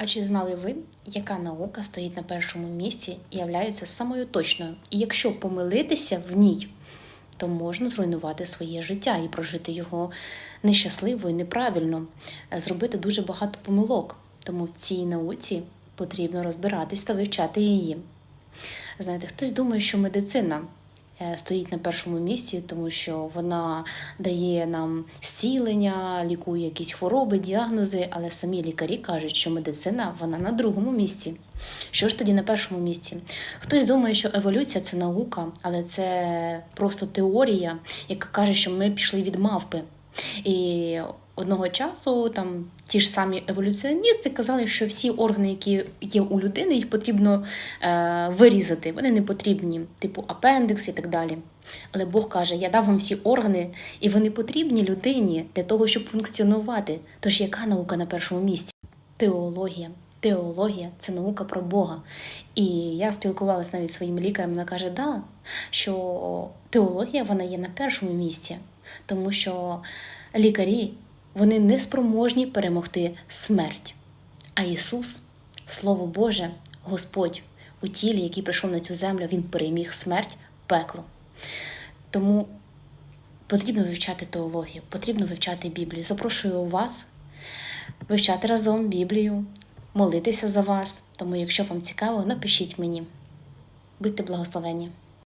А чи знали ви, яка наука стоїть на першому місці і являється самою точною? І якщо помилитися в ній, то можна зруйнувати своє життя і прожити його нещасливо і неправильно, е, зробити дуже багато помилок. Тому в цій науці потрібно розбиратись та вивчати її. Знаєте, хтось думає, що медицина стоїть на першому місці, тому що вона дає нам зцілення, лікує якісь хвороби, діагнози, але самі лікарі кажуть, що медицина вона на другому місці. Що ж тоді на першому місці? Хтось думає, що еволюція це наука, але це просто теорія, яка каже, що ми пішли від мавпи. І одного часу там ті ж самі еволюціоністи казали, що всі органи, які є у людини, їх потрібно е, вирізати. Вони не потрібні, типу апендикс і так далі. Але Бог каже: Я дав вам всі органи, і вони потрібні людині для того, щоб функціонувати. Тож яка наука на першому місці? Теологія. Теологія це наука про Бога. І я спілкувалася навіть зі своїм лікарем. Вона каже, да, що теологія вона є на першому місці, тому що лікарі вони не спроможні перемогти смерть. А Ісус, Слово Боже, Господь у тілі, який прийшов на цю землю, Він переміг смерть, пекло. Тому потрібно вивчати теологію, потрібно вивчати Біблію. Запрошую вас вивчати разом Біблію, молитися за вас. Тому, якщо вам цікаво, напишіть мені. Будьте благословені.